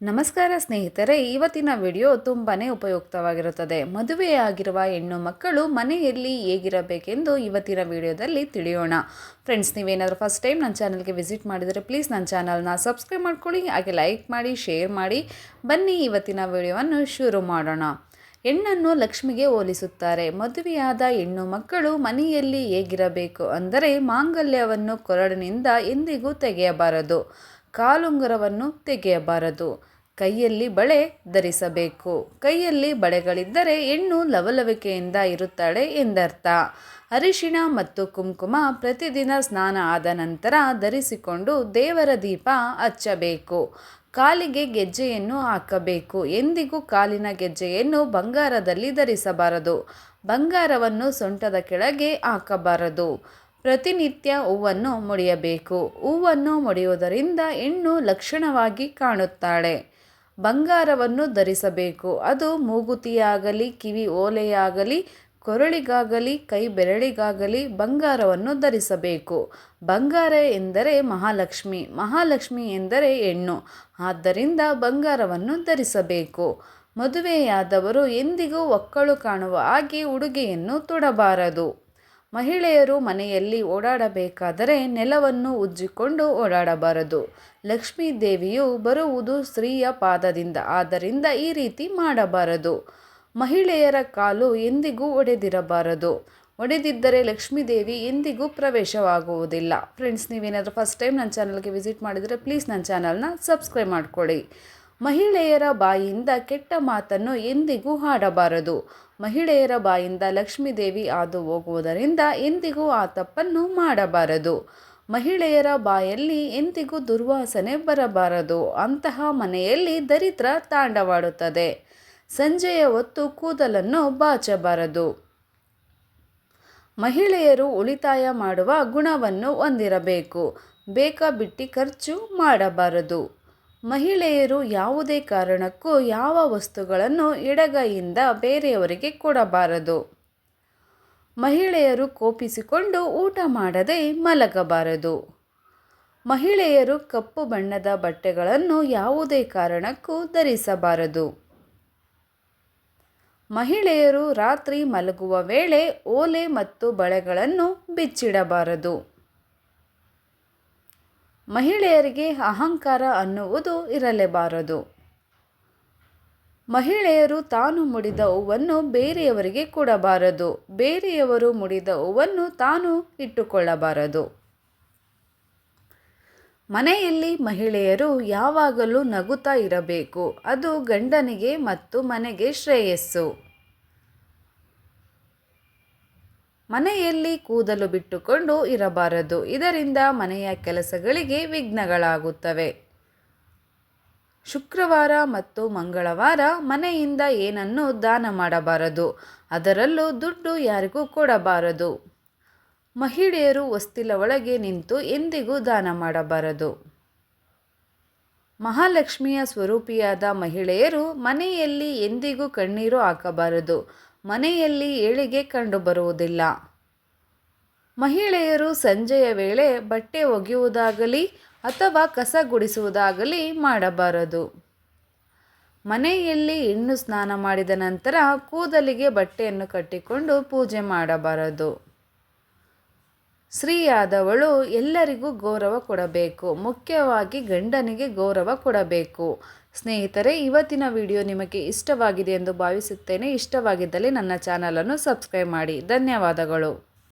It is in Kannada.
ನಮಸ್ಕಾರ ಸ್ನೇಹಿತರೆ, ಇವತ್ತಿನ ವಿಡಿಯೋ ತುಂಬಾ ಉಪಯುಕ್ತವಾಗಿರುತ್ತದೆ. ಮದುವೆಯಾಗಿರುವ ಹೆಣ್ಣು ಮಕ್ಕಳು ಮನೆಯಲ್ಲಿ ಹೇಗಿರಬೇಕೆಂದು ಇವತ್ತಿನ ವಿಡಿಯೋದಲ್ಲಿ ತಿಳಿಯೋಣ. ಫ್ರೆಂಡ್ಸ್ ನೀವೇನಾದರೂ ಫಸ್ಟ್ ಟೈಮ್ ನನ್ನ ಚಾನಲ್ಗೆ ವಿಸಿಟ್ ಮಾಡಿದರೆ ಪ್ಲೀಸ್ ನನ್ನ ಚಾನಲ್ನ ಸಬ್ಸ್ಕ್ರೈಬ್ ಮಾಡ್ಕೊಳ್ಳಿ, ಹಾಗೆ ಲೈಕ್ ಮಾಡಿ ಶೇರ್ ಮಾಡಿ. ಬನ್ನಿ ಇವತ್ತಿನ ವಿಡಿಯೋವನ್ನು ಶುರು ಮಾಡೋಣ. ಹೆಣ್ಣನ್ನು ಲಕ್ಷ್ಮಿಗೆ ಹೋಲಿಸುತ್ತಾರೆ. ಮದುವೆಯಾದ ಹೆಣ್ಣು ಮಕ್ಕಳು ಮನೆಯಲ್ಲಿ ಹೇಗಿರಬೇಕು ಅಂದರೆ ಮಾಂಗಲ್ಯವನ್ನು ಕೊರಡಿನಿಂದ ಎಂದಿಗೂ ತೆಗೆಯಬಾರದು. ಕಾಲುಂಗರವನ್ನು ತೆಗೆಯಬಾರದು. ಕೈಯಲ್ಲಿ ಬಳೆ ಧರಿಸಬೇಕು. ಕೈಯಲ್ಲಿ ಬಳೆಗಳಿದ್ದರೆ ಹೆಣ್ಣು ಲವಲವಿಕೆಯಿಂದ ಇರುತ್ತಾಳೆ ಎಂದರ್ಥ. ಅರಿಶಿಣ ಮತ್ತು ಕುಂಕುಮ ಪ್ರತಿದಿನ ಸ್ನಾನ ಆದ ನಂತರ ಧರಿಸಿಕೊಂಡು ದೇವರ ದೀಪ ಹಚ್ಚಬೇಕು. ಕಾಲಿಗೆ ಗೆಜ್ಜೆಯನ್ನು ಹಾಕಬೇಕು. ಎಂದಿಗೂ ಕಾಲಿನ ಗೆಜ್ಜೆಯನ್ನು ಬಂಗಾರದಲ್ಲಿ ಧರಿಸಬಾರದು. ಬಂಗಾರವನ್ನು ಸೊಂಟದ ಕೆಳಗೆ ಹಾಕಬಾರದು. ಪ್ರತಿನಿತ್ಯ ಹೂವನ್ನು ಮುಡಿಯಬೇಕು. ಹೂವನ್ನು ಮುಡಿಯುವುದರಿಂದ ಹೆಣ್ಣು ಲಕ್ಷಣವಾಗಿ ಕಾಣುತ್ತಾಳೆ. ಬಂಗಾರವನ್ನು ಧರಿಸಬೇಕು. ಅದು ಮೂಗುತಿಯಾಗಲಿ, ಕಿವಿ ಓಲೆಯಾಗಲಿ, ಕೊರಳಿಗಾಗಲಿ, ಕೈ ಬೆರಳಿಗಾಗಲಿ ಬಂಗಾರವನ್ನು ಧರಿಸಬೇಕು. ಬಂಗಾರ ಎಂದರೆ ಮಹಾಲಕ್ಷ್ಮಿ ಮಹಾಲಕ್ಷ್ಮಿ ಎಂದರೆ ಹೆಣ್ಣು. ಆದ್ದರಿಂದ ಬಂಗಾರವನ್ನು ಧರಿಸಬೇಕು. ಮದುವೆಯಾದವರು ಎಂದಿಗೂ ಒಕ್ಕಳು ಕಾಣುವ ಹಾಗೆ ಉಡುಗೆಯನ್ನು ತೊಡಬಾರದು. ಮಹಿಳೆಯರು ಮನೆಯಲ್ಲಿ ಓಡಾಡಬೇಕಾದರೆ ನೆಲವನ್ನು ಉಜ್ಜಿಕೊಂಡು ಓಡಾಡಬಾರದು. ಲಕ್ಷ್ಮೀ ದೇವಿಯು ಬರುವುದು ಸ್ತ್ರೀಯ ಪಾದದಿಂದ, ಆದ್ದರಿಂದ ಈ ರೀತಿ ಮಾಡಬಾರದು. ಮಹಿಳೆಯರ ಕಾಲು ಎಂದಿಗೂ ಒಡೆದಿರಬಾರದು. ಒಡೆದಿದ್ದರೆ ಲಕ್ಷ್ಮೀ ದೇವಿ ಎಂದಿಗೂ ಪ್ರವೇಶವಾಗುವುದಿಲ್ಲ. ಫ್ರೆಂಡ್ಸ್ ನೀವೇನಾದರೂ ಫಸ್ಟ್ ಟೈಮ್ ನನ್ನ ಚಾನಲ್ಗೆ ವಿಸಿಟ್ ಮಾಡಿದರೆ ಪ್ಲೀಸ್ ನನ್ನ ಚಾನಲ್ನ ಸಬ್ಸ್ಕ್ರೈಬ್ ಮಾಡಿಕೊಳ್ಳಿ. ಮಹಿಳೆಯರ ಬಾಯಿಯಿಂದ ಕೆಟ್ಟ ಮಾತನ್ನು ಎಂದಿಗೂ ಹಾಡಬಾರದು. ಮಹಿಳೆಯರ ಬಾಯಿಂದ ಲಕ್ಷ್ಮೀದೇವಿ ಹಾದು ಹೋಗುವುದರಿಂದ ಎಂದಿಗೂ ಆ ತಪ್ಪನ್ನು ಮಾಡಬಾರದು. ಮಹಿಳೆಯರ ಬಾಯಲ್ಲಿ ಎಂದಿಗೂ ದುರ್ವಾಸನೆ ಬರಬಾರದು. ಅಂತಹ ಮನೆಯಲ್ಲಿ ದರಿದ್ರ ತಾಂಡವಾಡುತ್ತದೆ. ಸಂಜೆಯ ಹೊತ್ತು ಕೂದಲನ್ನು ಬಾಚಬಾರದು. ಮಹಿಳೆಯರು ಉಳಿತಾಯ ಮಾಡುವ ಗುಣವನ್ನು ಹೊಂದಿರಬೇಕು. ಬೇಕಾಬಿಟ್ಟಿ ಖರ್ಚು ಮಾಡಬಾರದು. ಮಹಿಳೆಯರು ಯಾವುದೇ ಕಾರಣಕ್ಕೂ ಯಾವ ವಸ್ತುಗಳನ್ನು ಎಡಗೈಯಿಂದ ಬೇರೆಯವರಿಗೆ ಕೊಡಬಾರದು. ಮಹಿಳೆಯರು ಕೋಪಿಸಿಕೊಂಡು ಊಟ ಮಾಡದೆ ಮಲಗಬಾರದು. ಮಹಿಳೆಯರು ಕಪ್ಪು ಬಣ್ಣದ ಬಟ್ಟೆಗಳನ್ನು ಯಾವುದೇ ಕಾರಣಕ್ಕೂ ಧರಿಸಬಾರದು. ಮಹಿಳೆಯರು ರಾತ್ರಿ ಮಲಗುವ ವೇಳೆ ಓಲೆ ಮತ್ತು ಬಳೆಗಳನ್ನು ಬಿಚ್ಚಿಡಬಾರದು. ಮಹಿಳೆಯರಿಗೆ ಅಹಂಕಾರ ಅನ್ನುವುದು ಇರಲೇಬಾರದು. ಮಹಿಳೆಯರು ತಾನು ಮುಡಿದ ಹೂವನ್ನು ಬೇರೆಯವರಿಗೆ ಕೊಡಬಾರದು. ಬೇರೆಯವರು ಮುಡಿದ ಹೂವನ್ನು ತಾನು ಇಟ್ಟುಕೊಳ್ಳಬಾರದು. ಮನೆಯಲ್ಲಿ ಮಹಿಳೆಯರು ಯಾವಾಗಲೂ ನಗುತ್ತಾ ಇರಬೇಕು. ಅದು ಗಂಡನಿಗೆ ಮತ್ತು ಮನೆಗೆ ಶ್ರೇಯಸ್ಸು. ಮನೆಯಲ್ಲಿ ಕೂದಲು ಬಿಟ್ಟುಕೊಂಡು ಇರಬಾರದು. ಇದರಿಂದ ಮನೆಯ ಕೆಲಸಗಳಿಗೆ ವಿಘ್ನಗಳಾಗುತ್ತವೆ. ಶುಕ್ರವಾರ ಮತ್ತು ಮಂಗಳವಾರ ಮನೆಯಿಂದ ಏನನ್ನು ದಾನ ಮಾಡಬಾರದು. ಅದರಲ್ಲೂ ದುಡ್ಡು ಯಾರಿಗೂ ಕೊಡಬಾರದು. ಮಹಿಳೆಯರು ವಸ್ತಿಲ ಒಳಗೆ ನಿಂತು ಎಂದಿಗೂ ದಾನ ಮಾಡಬಾರದು. ಮಹಾಲಕ್ಷ್ಮಿಯ ಸ್ವರೂಪಿಯಾದ ಮಹಿಳೆಯರು ಮನೆಯಲ್ಲಿ ಎಂದಿಗೂ ಕಣ್ಣೀರು ಹಾಕಬಾರದು. ಮನೆಯಲ್ಲಿ ಏಳಿಗೆ ಕಂಡುಬರುವುದಿಲ್ಲ ಮಹಿಳೆಯರು ಸಂಜೆಯ ವೇಳೆ ಬಟ್ಟೆ ಒಗೆಯುವುದಾಗಲಿ ಅಥವಾ ಕಸ ಗುಡಿಸುವುದಾಗಲಿ ಮಾಡಬಾರದು. ಮನೆಯಲ್ಲಿ ಹೆಣ್ಣು ಸ್ನಾನ ಮಾಡಿದ ನಂತರ ಕೂದಲಿಗೆ ಬಟ್ಟೆಯನ್ನು ಕಟ್ಟಿಕೊಂಡು ಪೂಜೆ ಮಾಡಬಾರದು. ಸ್ತ್ರೀಯಾದವಳು ಎಲ್ಲರಿಗೂ ಗೌರವ ಕೊಡಬೇಕು. ಮುಖ್ಯವಾಗಿ ಗಂಡನಿಗೆ ಗೌರವ ಕೊಡಬೇಕು. ಸ್ನೇಹಿತರೆ ಇವತ್ತಿನ ವಿಡಿಯೋ ನಿಮಗೆ ಇಷ್ಟವಾಗಿದೆ ಎಂದು ಭಾವಿಸುತ್ತೇನೆ. ಇಷ್ಟವಾಗಿದ್ದಲ್ಲಿ ನನ್ನ ಚಾನಲನ್ನು ಸಬ್ಸ್ಕ್ರೈಬ್ ಮಾಡಿ. ಧನ್ಯವಾದಗಳು.